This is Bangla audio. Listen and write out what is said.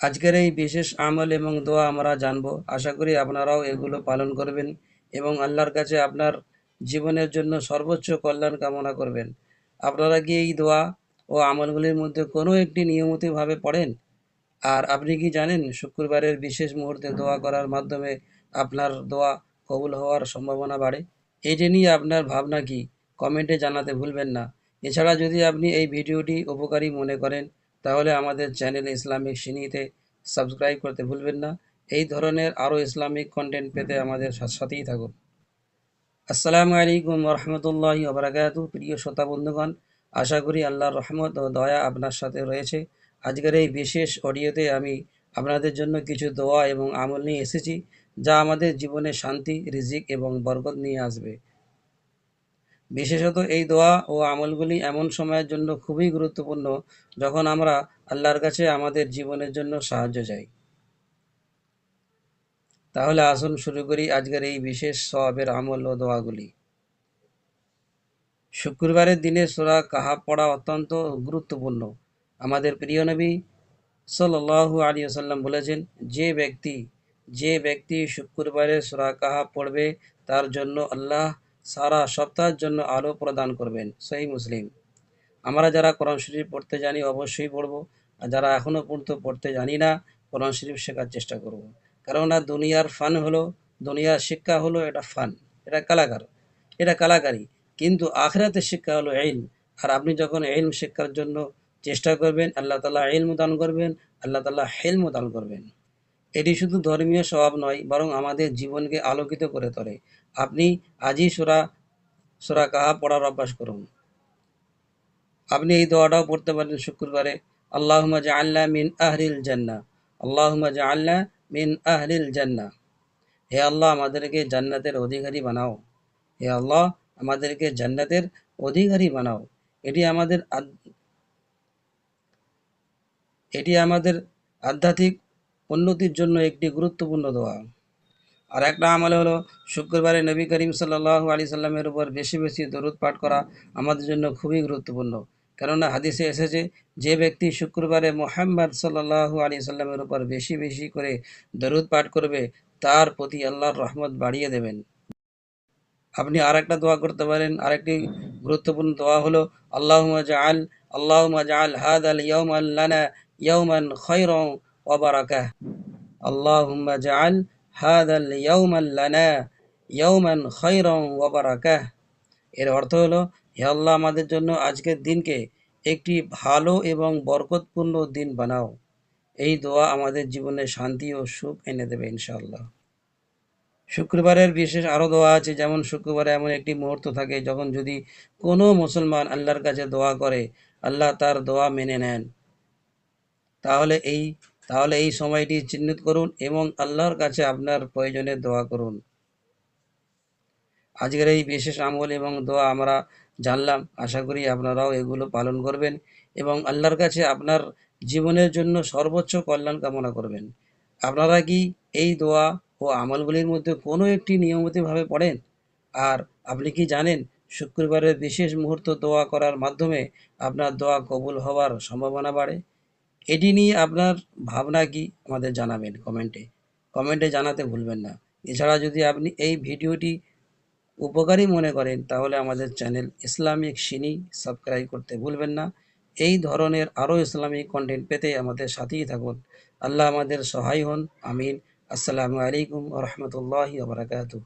আজকের এই বিশেষ আমল এবং দোয়া আমরা জানব। আশা করি আপনারাও এগুলো পালন করবেন এবং আল্লাহর কাছে আপনার জীবনের জন্য সর্বোচ্চ কল্যাণ কামনা করবেন। আপনারা কি এই দোয়া ও আমলগুলির মধ্যে কোনো একটি নিয়মিতভাবে পড়েন? আর আপনি কি জানেন শুক্রবারের বিশেষ মুহূর্তে দোয়া করার মাধ্যমে আপনার দোয়া কবুল হওয়ার সম্ভাবনা বাড়ে? এটি নিয়ে আপনার ভাবনা কি? কমেন্টে জানাতে ভুলবেন না। এছাড়া যদি আপনি এই ভিডিওটি উপকারী মনে করেন তাহলে আমাদের চ্যানেল ইসলামিক সিনিতে সাবস্ক্রাইব করতে ভুলবেন না। এই ধরনের আরও ইসলামিক কন্টেন্ট পেতে আমাদের সাথেই থাকুন। আসসালামু আলাইকুম রহমতুল্লাহি ওবরাকাতু। প্রিয় শ্রোতা বন্ধুগণ, আশা করি আল্লাহর রহমত ও দয়া আপনার সাথে রয়েছে। আজকের এই বিশেষ অডিওতে আমি আপনাদের জন্য কিছু দোয়া এবং আমল নিয়ে এসেছি, যা আমাদের জীবনে শান্তি, রিজিক এবং বরকত নিয়ে আসবে। বিশেষত এই দোয়া ও আমলগুলি এমন সময়ের জন্য খুবই গুরুত্বপূর্ণ যখন আমরা আল্লাহর কাছে আমাদের জীবনের জন্য সাহায্য চাই। তাহলে আসুন শুরু করি আজকের এই বিশেষ সবের আমল ও দোয়াগুলি। শুক্রবারের দিনে সোরা কাহাব পড়া অত্যন্ত গুরুত্বপূর্ণ। আমাদের প্রিয় নবী সাল্লাল্লাহু আলী আসাল্লাম বলেছেন, যে ব্যক্তি যে ব্যক্তি শুক্রবারে সোরা কাহাব পড়বে, তার জন্য আল্লাহ সারা সপ্তাহের জন্য আলো প্রদান করবেন সেই মুসলিম। আমরা যারা কোরআন শরীফ পড়তে জানি অবশ্যই পড়ব, আর যারা এখনও পর্যন্ত পড়তে জানি না, কোরআন শরীফ শেখার চেষ্টা করব। কেননা দুনিয়ার ফান হলো, দুনিয়ার শিক্ষা হলো এটা ফান, এটা কালাকার, এটা কালাকারি। কিন্তু আখরাতের শিক্ষা হলো এলম আর আপনি যখন এলম শিক্ষার জন্য চেষ্টা করবেন, আল্লাহ তালা এলম দান করবেন, আল্লাহ তালা হেলম দান করবেন। এটি শুধু ধর্মীয় স্বভাব নয়, বরং আমাদের জীবনকে আলোকিত করে তোলে। আপনি আজই সোরা সোরা কাহা পড়ার অভ্যাস করুন। আপনি এই দোয়াটাও পড়তে পারেন শুক্রবারে, আল্লাহুম্মা জাআলনা মিন আহলিল জান্নাহ, আল্লাহুম্মা আল্লাহ মিন আহলিল জান্না হে আল্লাহ, আমাদেরকে জান্নাতের অধিকারী বানাও। হে আল্লাহ, আমাদেরকে জান্নাতের অধিকারী বানাও। এটি আমাদের এটি আমাদের আধ্যাত্মিক উন্নতির জন্য একটি গুরুত্বপূর্ণ দোয়া। আর একটা আমল হলো, শুক্রবারে নবী করিম সাল্লাহ আলি সাল্লামের উপর বেশি বেশি দরুদ পাঠ করা আমাদের জন্য খুবই গুরুত্বপূর্ণ। কেননা হাদিসে এসেছে, যে ব্যক্তি শুক্রবারে মোহাম্মদ সাল্লাহ আলি সাল্লামের উপর বেশি বেশি করে দরুদ পাঠ করবে, তার প্রতি আল্লাহর রহমত বাড়িয়ে দেবেন। আপনি আর একটা দোয়া করতে পারেন, আরেকটি গুরুত্বপূর্ণ দোয়া হলো আল্লাহ আল্লাহুম্মা জাআল আল্লাহুম্মা জাআল হাদাল ইয়াওমান লানা ইয়াওমান খায়রান আল্লাহুম্মা জাআল হাদাল ইয়াওমান লানা ইয়াওমান খায়রান ওয়া বারাকাহ এর অর্থ হলো, হে আল্লাহ, আমাদের জন্য আজকের দিনকে একটি ভালো এবং বরকতপূর্ণ দিন বানাও। এই দোয়া আমাদের জীবনে শান্তি ও সুখ এনে দেবে ইনশাআল্লাহ। শুক্রবারের বিশেষ আরও দোয়া আছে, যেমন শুক্রবারে এমন একটি মুহূর্ত থাকে যখন যদি কোনো মুসলমান আল্লাহর কাছে দোয়া করে, আল্লাহ তার দোয়া মেনে নেন। তাহলে এই তাহলে এই সময়টি চিহ্নিত করুন এবং আল্লাহর কাছে আপনার প্রয়োজনে দোয়া করুন। আজকের এই বিশেষ আমল এবং দোয়া আমরা জানলাম। আশা করি আপনারাও এগুলো পালন করবেন এবং আল্লাহর কাছে আপনার জীবনের জন্য সর্বোচ্চ কল্যাণ কামনা করবেন। আপনারা কি এই দোয়া ও আমলগুলির মধ্যে কোনো একটি নিয়মিতভাবে পড়েন? আর আপনি কি জানেন শুক্রবারের বিশেষ মুহূর্ত দোয়া করার মাধ্যমে আপনার দোয়া কবুল হওয়ার সম্ভাবনা বাড়ে? এটি নিয়ে আপনার ভাবনা কি আমাদের জানাবেন কমেন্টে কমেন্টে জানাতে ভুলবেন না। এছাড়া যদি আপনি এই ভিডিওটি উপকারী মনে করেন, তাহলে আমাদের চ্যানেল ইসলামিক সিনি সাবস্ক্রাইব করতে ভুলবেন না। এই ধরনের আরও ইসলামিক কন্টেন্ট পেতে আমাদের সাথেই থাকুন। আল্লাহ আমাদের সহায় হন। আমিন। আসসালামু আলাইকুম রহমতুল্লাহি বারাকাতুহ।